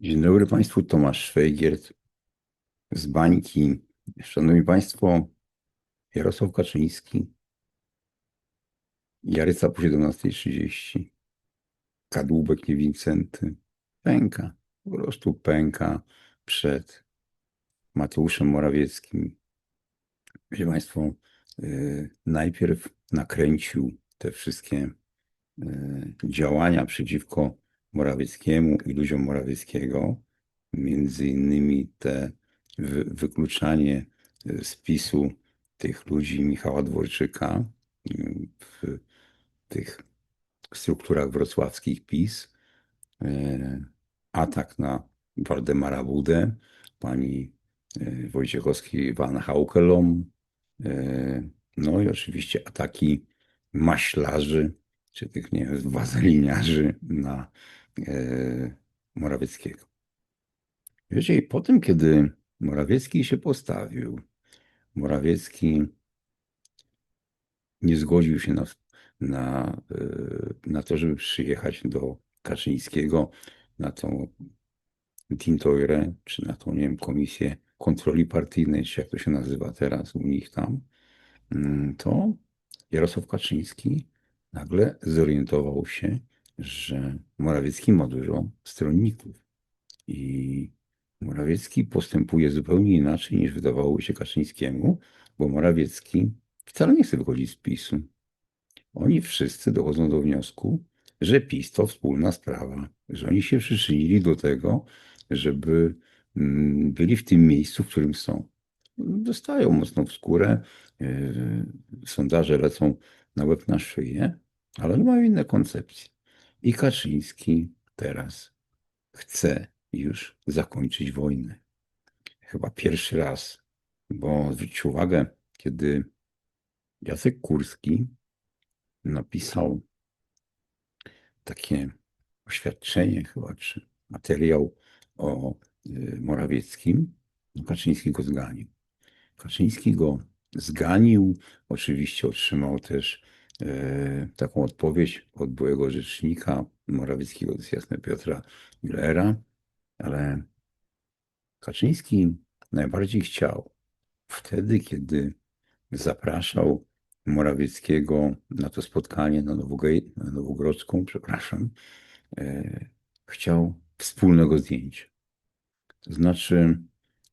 Dzień dobry Państwu, Tomasz Szwejgiert z Bańki. Szanowni Państwo, Jarosław Kaczyński, Jaryca po 17.30, Kadłubek niewincenty, pęka, po prostu pęka przed Mateuszem Morawieckim. Wiecie Państwo, yy, najpierw nakręcił te wszystkie yy, działania przeciwko Morawieckiemu i ludziom Morawieckiego, między innymi te wy, wykluczanie z PiSu tych ludzi Michała Dworczyka w tych strukturach wrocławskich PiS, y, atak na Waldemara Budę, pani y, Wojciechowski Van Haukelom, no i oczywiście ataki maślarzy, czy tych, nie wiem, wazeliniarzy na E, Morawieckiego. Wiecie, po tym, kiedy Morawiecki się postawił, Morawiecki nie zgodził się na, na, e, na to, żeby przyjechać do Kaczyńskiego na tą Tintoire, czy na tą, nie wiem, komisję kontroli partyjnej, czy jak to się nazywa teraz u nich tam, mm, to Jarosław Kaczyński nagle zorientował się, że Morawiecki ma dużo stronników i Morawiecki postępuje zupełnie inaczej niż wydawało się Kaczyńskiemu, bo Morawiecki wcale nie chce wychodzić z PiSu. Oni wszyscy dochodzą do wniosku, że PiS to wspólna sprawa, że oni się przyczynili do tego, żeby mm, byli w tym miejscu, w którym są. Dostają mocno w skórę, yy, sondaże lecą na łeb na szyję, ale mają inne koncepcje. I Kaczyński teraz chce już zakończyć wojnę. Chyba pierwszy raz, bo zwróćcie uwagę, kiedy Jacek Kurski napisał takie oświadczenie chyba, czy materiał o y, Morawieckim, no Kaczyński go zganił. Kaczyński go zganił, oczywiście otrzymał też taką odpowiedź od byłego rzecznika Morawieckiego, to jest jasne Piotra Millera, ale Kaczyński najbardziej chciał wtedy, kiedy zapraszał Morawieckiego na to spotkanie na, na Nowogrodzką, przepraszam, e, chciał wspólnego zdjęcia. To znaczy,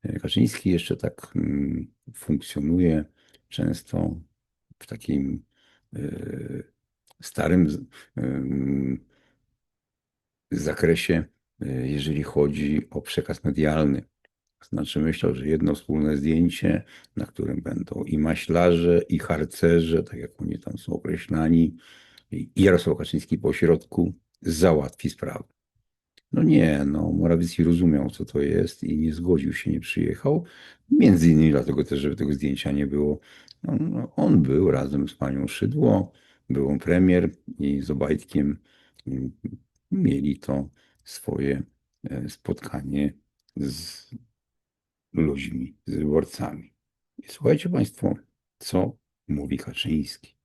e, Kaczyński jeszcze tak mm, funkcjonuje często w takim E, starym zakresie, e, jeżeli chodzi o przekaz medialny. Znaczy myślał, że jedno wspólne zdjęcie, na którym będą i maślarze, i harcerze, tak jak oni tam są określani, i Jarosław Kaczyński po środku załatwi sprawę. No nie, no Morawiecki rozumiał, co to jest i nie zgodził się, nie przyjechał. Między innymi dlatego też, żeby tego zdjęcia nie było. No, no, on był razem z panią Szydło, był on premier i z Obajtkiem mieli to swoje e, spotkanie z ludźmi, z wyborcami. I słuchajcie Państwo, co mówi Kaczyński.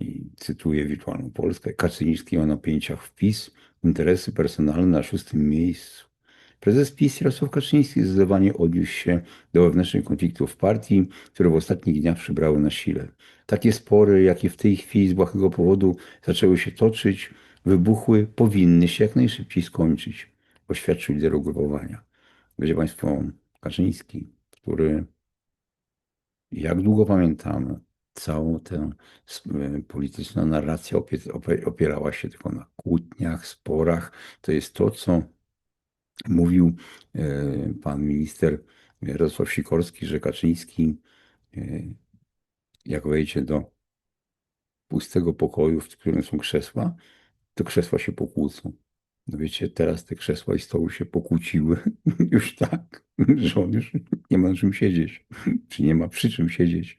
I cytuję Wirtualną Polskę. Kaczyński ma napięciach wpis, interesy personalne na szóstym miejscu. Prezes PiS Jarosław Kaczyński zdecydowanie odniósł się do wewnętrznych konfliktów partii, które w ostatnich dniach przybrały na sile. Takie spory, jakie w tej chwili z błahego powodu zaczęły się toczyć, wybuchły, powinny się jak najszybciej skończyć, oświadczył lider ugrupowania. Wiecie Państwo, Kaczyński, który, jak długo pamiętamy, całą tę e, polityczna narracja opierała się tylko na kłótniach, sporach. To jest to, co mówił e, pan minister Jarosław Sikorski, że Kaczyński, e, jak wejdzie do pustego pokoju, w którym są krzesła, to krzesła się pokłócą. No wiecie, teraz te krzesła i stoły się pokłóciły już tak, że on już nie ma na czym siedzieć, czy nie ma przy czym siedzieć.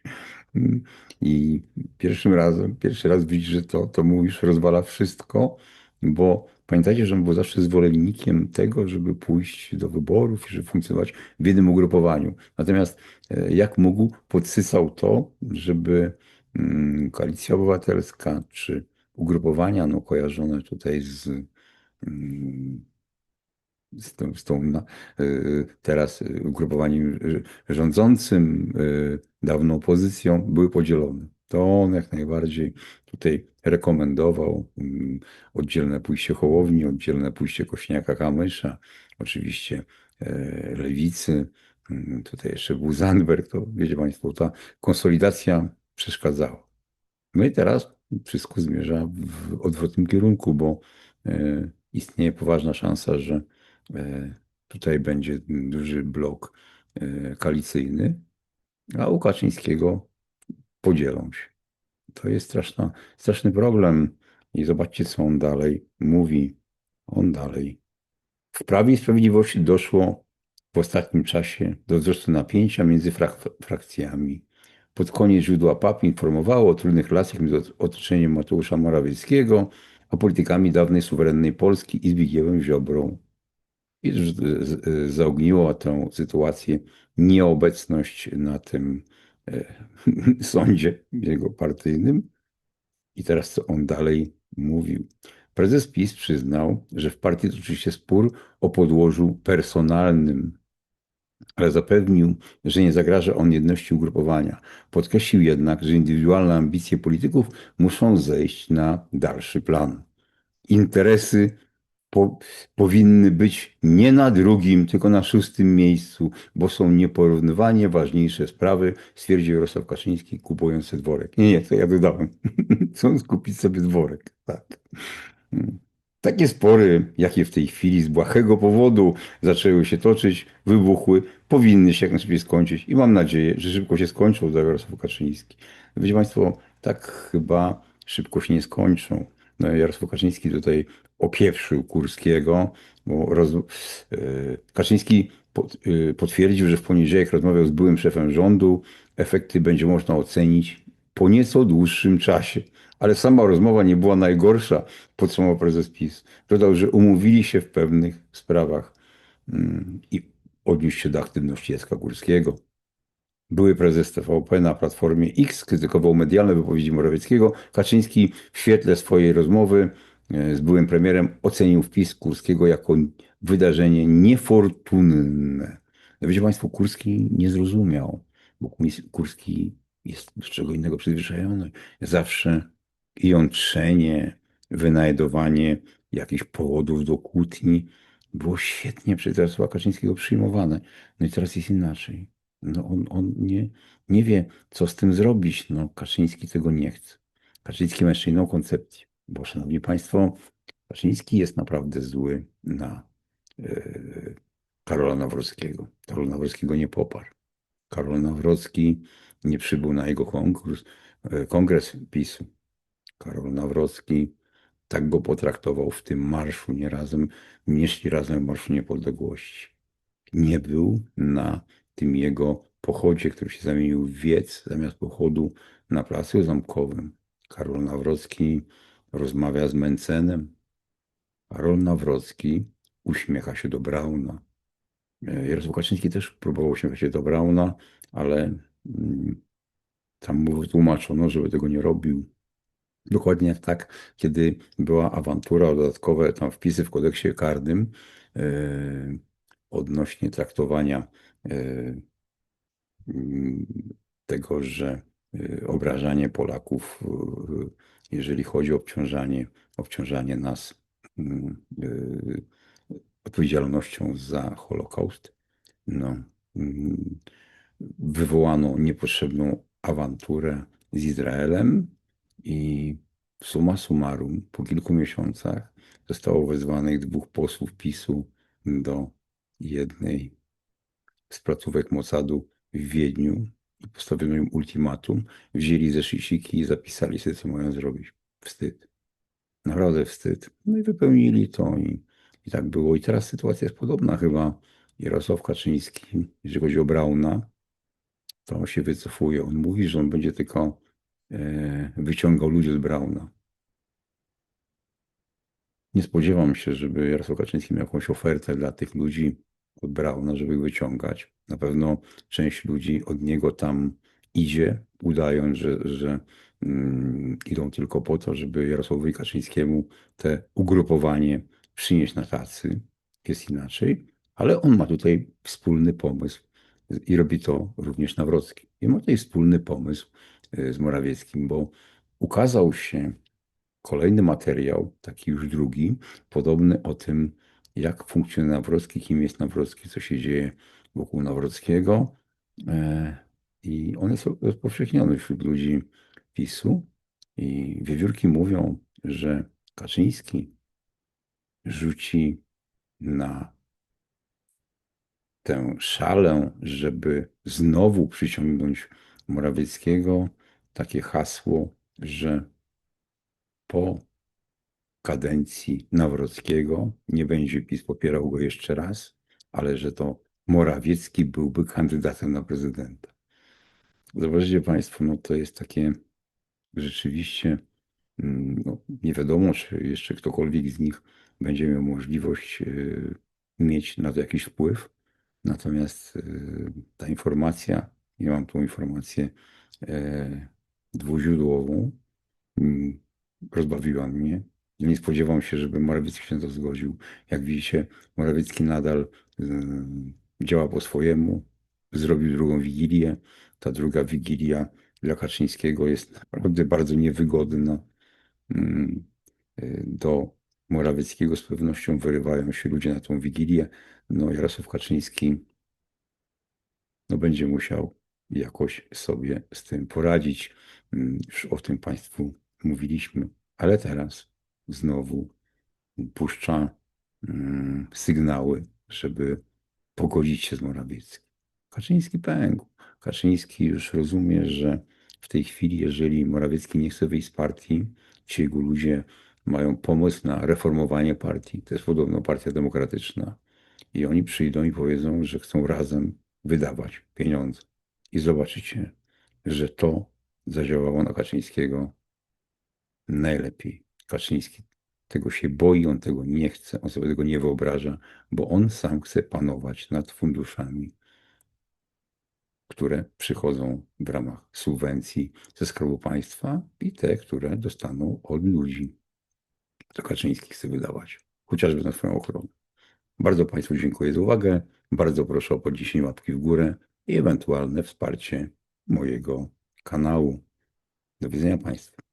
I pierwszym razem, pierwszy raz widzisz, że to, to mówisz, rozwala wszystko, bo pamiętajcie, że on był zawsze zwolennikiem tego, żeby pójść do wyborów i żeby funkcjonować w jednym ugrupowaniu. Natomiast e, jak mógł, podsysał to, żeby mm, Koalicja Obywatelska czy ugrupowania no, kojarzone tutaj z mm, z tą, z tą y, teraz ugrupowaniem rządzącym, y, dawną opozycją, były podzielone. To on jak najbardziej tutaj rekomendował mm, oddzielne pójście Hołowni, oddzielne pójście Kośniaka-Kamysza, oczywiście e, Lewicy, mm, tutaj jeszcze był Zandberg, to wiecie Państwo, ta konsolidacja przeszkadzała. My teraz wszystko zmierza w odwrotnym kierunku, bo e, istnieje poważna szansa, że e, tutaj będzie duży blok koalicyjny, a u Kaczyńskiego podzielą się. To jest straszna, straszny problem. I zobaczcie, co on dalej mówi. On dalej. W Prawie i Sprawiedliwości doszło w ostatnim czasie do wzrostu napięcia między frak frakcjami. Pod koniec źródła PAP informowało o trudnych relacjach między otoczeniem Mateusza Morawieckiego a politykami dawnej suwerennej Polski i Zbigniewem Ziobrą. I zaogniło tę sytuację nieobecność na tym sądzie jego partyjnym. I teraz co on dalej mówił. Prezes PiS przyznał, że w partii toczy się spór o podłożu personalnym, ale zapewnił, że nie zagraża on jedności ugrupowania. Podkreślił jednak, że indywidualne ambicje polityków muszą zejść na dalszy plan. Interesy po, powinny być nie na drugim, tylko na szóstym miejscu, bo są nieporównywanie ważniejsze sprawy, stwierdził Jarosław Kaczyński, kupując sobie dworek. Nie, nie, to ja dodałem. Chcą skupić sobie dworek. Tak. Hmm. Takie spory, jakie w tej chwili z błahego powodu zaczęły się toczyć, wybuchły, powinny się jak najszybciej skończyć i mam nadzieję, że szybko się skończą dla Jarosław Kaczyński. Wiecie Państwo, tak chyba szybko się nie skończą. No, Jarosław Kaczyński tutaj opieprzył Kurskiego, bo roz... E, Kaczyński e, potwierdził, że w poniedziałek rozmawiał z byłym szefem rządu. Efekty będzie można ocenić po nieco dłuższym czasie. Ale sama rozmowa nie była najgorsza, podsumował prezes PiS. Dodał, że umówili się w pewnych sprawach mm, i odniósł się do aktywności Jacka Górskiego. Były prezes TVP na Platformie X krytykował medialne wypowiedzi Morawieckiego. Kaczyński w świetle swojej rozmowy e, z byłym premierem ocenił wpis Kurskiego jako wydarzenie niefortunne. Wiecie Państwo, Kurski nie zrozumiał, bo Kurski jest do czego innego przyzwyczajony. Zawsze jątrzenie, wynajdowanie jakichś powodów do kłótni było świetnie przez Jarosława Kaczyńskiego przyjmowane. No i teraz jest inaczej. No on, on nie, nie wie, co z tym zrobić. No, Kaczyński tego nie chce. Kaczyński ma jeszcze inną koncepcję, bo szanowni państwo, Kaczyński jest naprawdę zły na yy, Karola Nawrockiego. Karol Nawrockiego nie poparł. Karol Nawrocki nie przybył na jego konkurs, yy, kongres PiSu. Karol Nawrocki tak go potraktował w tym marszu, nie razem, nie razem w Marszu Niepodległości. Nie był na tym jego pochodzie, który się zamienił w wiec zamiast pochodu na Placu Zamkowym. Karol Nawrocki rozmawia z Mencenem. Karol Nawrocki uśmiecha się do Brauna. E, Jarosław Kaczyński też próbował uśmiechać się do Brauna, ale mm, tam mu tłumaczono, żeby tego nie robił. Dokładnie tak, kiedy była awantura o dodatkowe tam wpisy w kodeksie karnym yy, odnośnie traktowania yy, tego, że yy, obrażanie Polaków, jeżeli chodzi o obciążanie, obciążanie nas odpowiedzialnością za Holokaust, no, wywołano niepotrzebną awanturę z Izraelem, i suma summarum, po kilku miesiącach zostało wezwanych dwóch posłów PiSu do jednej z placówek Mossadu w Wiedniu i postawiono im ultimatum. Wzięli ze szysiki i zapisali sobie, co mają zrobić. Wstyd. Naprawdę wstyd. No i wypełnili to i, i tak było. I teraz sytuacja jest podobna chyba. Jarosław Kaczyński, jeżeli chodzi o Brauna, to się wycofuje. On mówi, że on będzie tylko E, wyciągał ludzi z Brauna. Nie spodziewam się, żeby Jarosław Kaczyński miał jakąś ofertę dla tych ludzi od Brauna, żeby ich wyciągać. Na pewno część ludzi od niego tam idzie, udając, że, że mm, idą tylko po to, żeby Jarosławowi Kaczyńskiemu te ugrupowanie przynieść na tacy. jest inaczej, ale on ma tutaj wspólny pomysł i robi to również Nawrocki. I ma tutaj wspólny pomysł y, z Morawieckim, bo ukazał się kolejny materiał, taki już drugi, podobny o tym, jak funkcjonuje Nawrocki, kim jest Nawrocki, co się dzieje wokół Nawrockiego. E, I on jest rozpowszechniony wśród ludzi PiSu. I wiewiórki mówią, że Kaczyński rzuci na tę szalę, żeby znowu przyciągnąć Morawieckiego, takie hasło, że po kadencji Nawrockiego nie będzie PiS popierał go jeszcze raz, ale że to Morawiecki byłby kandydatem na prezydenta. Zobaczcie Państwo, no to jest takie rzeczywiście, mm, no nie wiadomo, czy jeszcze ktokolwiek z nich będzie miał możliwość y, mieć na to jakiś wpływ. Natomiast y, ta informacja, ja mam tą informację e, dwuźródłową, mm, rozbawiła mnie. Nie spodziewam się, żeby Morawiecki się na to zgodził. Jak widzicie, Morawiecki nadal y, działa po swojemu. Zrobił drugą wigilię. Ta druga wigilia dla Kaczyńskiego jest naprawdę bardzo niewygodna. Mm, y, do Morawieckiego z pewnością wyrywają się ludzie na tą wigilię. No Jarosław Kaczyński no, będzie musiał jakoś sobie z tym poradzić. Mm, Już o tym Państwu mówiliśmy, ale teraz znowu puszcza mm, sygnały, żeby pogodzić się z Morawieckim. Kaczyński pękł. Kaczyński już rozumie, że w tej chwili, jeżeli Morawiecki nie chce wyjść z partii, ci jego ludzie mają pomysł na reformowanie partii. To jest podobno partia demokratyczna. I oni przyjdą i powiedzą, że chcą razem wydawać pieniądze. I zobaczycie, że to zadziałało na Kaczyńskiego najlepiej. Kaczyński tego się boi, on tego nie chce, on sobie tego nie wyobraża, bo on sam chce panować nad funduszami, które przychodzą w ramach subwencji ze Skarbu Państwa i te, które dostaną od ludzi. To Kaczyński chce wydawać, chociażby na swoją ochronę. Bardzo Państwu dziękuję za uwagę. Bardzo proszę o podniesienie łapki w górę i ewentualne wsparcie mojego kanału. Do widzenia Państwu.